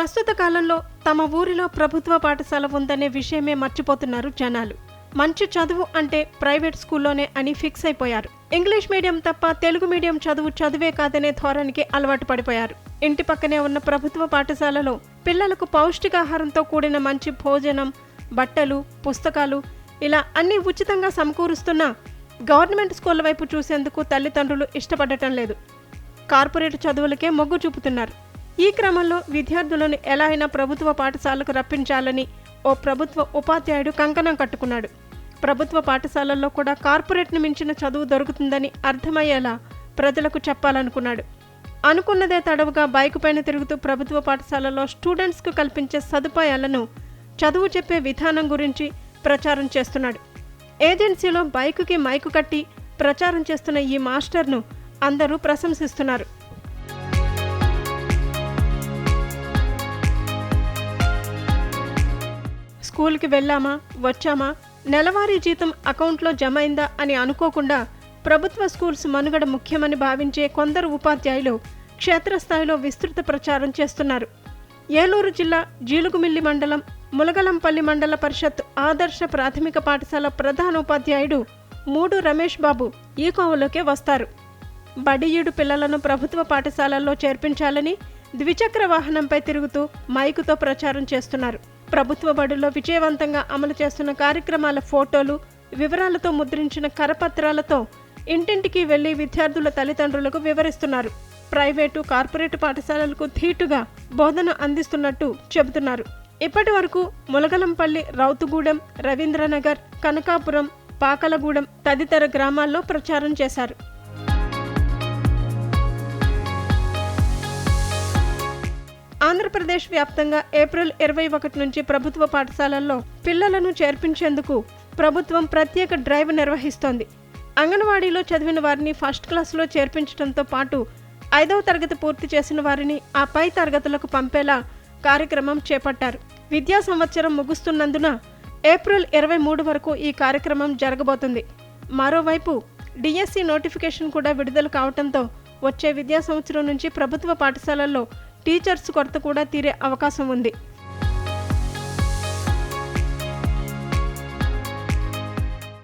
ప్రస్తుత కాలంలో తమ ఊరిలో ప్రభుత్వ పాఠశాల ఉందనే విషయమే మర్చిపోతున్నారు జనాలు. మంచి చదువు అంటే ప్రైవేట్ స్కూల్లోనే అని ఫిక్స్ అయిపోయారు. ఇంగ్లీష్ మీడియం తప్ప తెలుగు మీడియం చదువు చదువే కాదనే ధోరణికి అలవాటు పడిపోయారు. ఇంటి పక్కనే ఉన్న ప్రభుత్వ పాఠశాలలో పిల్లలకు పౌష్టికాహారంతో కూడిన మంచి భోజనం బట్టలు పుస్తకాలు ఇలా అన్ని ఉచితంగా సమకూరుస్తున్న గవర్నమెంట్ స్కూళ్ళ వైపు చూసేందుకు తల్లిదండ్రులు ఇష్టపడటం లేదు. కార్పొరేట్ చదువులకే మొగ్గు చూపుతున్నారు. ఈ క్రమంలో విద్యార్థులను ఎలా అయినా ప్రభుత్వ పాఠశాలకు రప్పించాలని ఓ ప్రభుత్వ ఉపాధ్యాయుడు కంకణం కట్టుకున్నాడు. ప్రభుత్వ పాఠశాలల్లో కూడా కార్పొరేట్ను మించిన చదువు దొరుకుతుందని అర్థమయ్యేలా ప్రజలకు చెప్పాలనుకున్నాడు. అనుకున్నదే తడవుగా బైక్ పైన తిరుగుతూ ప్రభుత్వ పాఠశాలలో స్టూడెంట్స్కు కల్పించే సదుపాయాలను చదువు చెప్పే విధానం గురించి ప్రచారం చేస్తున్నాడు. ఏజెన్సీలో బైకుకి మైకు కట్టి ప్రచారం చేస్తున్న ఈ మాస్టర్ను అందరూ ప్రశంసిస్తున్నారు. స్కూల్కి వెళ్ళామా? వచ్చామా? నెలవారీ జీతం అకౌంట్లో జమ అయిందా అని అనుకోకుండా ప్రభుత్వ స్కూల్స్ మనుగడ ముఖ్యమని భావించే కొందరు ఉపాధ్యాయులు క్షేత్రస్థాయిలో విస్తృత ప్రచారం చేస్తున్నారు. ఏలూరు జిల్లా జీలుగుమిల్లి మండలం ములగలంపల్లి మండల పరిషత్ ఆదర్శ ప్రాథమిక పాఠశాల ప్రధాన ఉపాధ్యాయుడు మూడు రమేష్ బాబు ఈ కోవలోకే వస్తారు. బడియుడు పిల్లలను ప్రభుత్వ పాఠశాలల్లో చేర్పించాలని ద్విచక్ర వాహనంపై తిరుగుతూ మైకుతో ప్రచారం చేస్తున్నారు. ప్రభుత్వ బడుల్లో విజయవంతంగా అమలు చేస్తున్న కార్యక్రమాల ఫోటోలు వివరాలతో ముద్రించిన కరపత్రాలతో ఇంటింటికి వెళ్ళి విద్యార్థుల తల్లిదండ్రులకు వివరిస్తున్నారు. ప్రైవేటు కార్పొరేట్ పాఠశాలలకు ధీటుగా బోధన అందిస్తున్నట్టు చెబుతున్నారు. ఇప్పటి వరకు ములగలంపల్లి రౌతుగూడెం రవీంద్రనగర్ కనకాపురం పాకలగూడెం తదితర గ్రామాల్లో ప్రచారం చేశారు. ఆంధ్రప్రదేశ్ వ్యాప్తంగా ఏప్రిల్ ఇరవై ఒకటి నుంచి ప్రభుత్వ పాఠశాలల్లో పిల్లలను చేర్పించేందుకు ప్రభుత్వం ప్రత్యేక డ్రైవ్ నిర్వహిస్తోంది. అంగన్వాడీలో చదివిన వారిని ఫస్ట్ క్లాసులో చేర్పించడంతో పాటు ఐదవ తరగతి పూర్తి చేసిన వారిని ఆ పై తరగతులకు పంపేలా కార్యక్రమం చేపట్టారు. విద్యా సంవత్సరం ముగుస్తున్నందున ఏప్రిల్ ఇరవై మూడు వరకు ఈ కార్యక్రమం జరగబోతుంది. మరోవైపు డిఎస్సి నోటిఫికేషన్ కూడా విడుదల కావడంతో వచ్చే విద్యా సంవత్సరం నుంచి ప్రభుత్వ పాఠశాలల్లో టీచర్స్ కొరత కూడా తీరే అవకాశం ఉంది.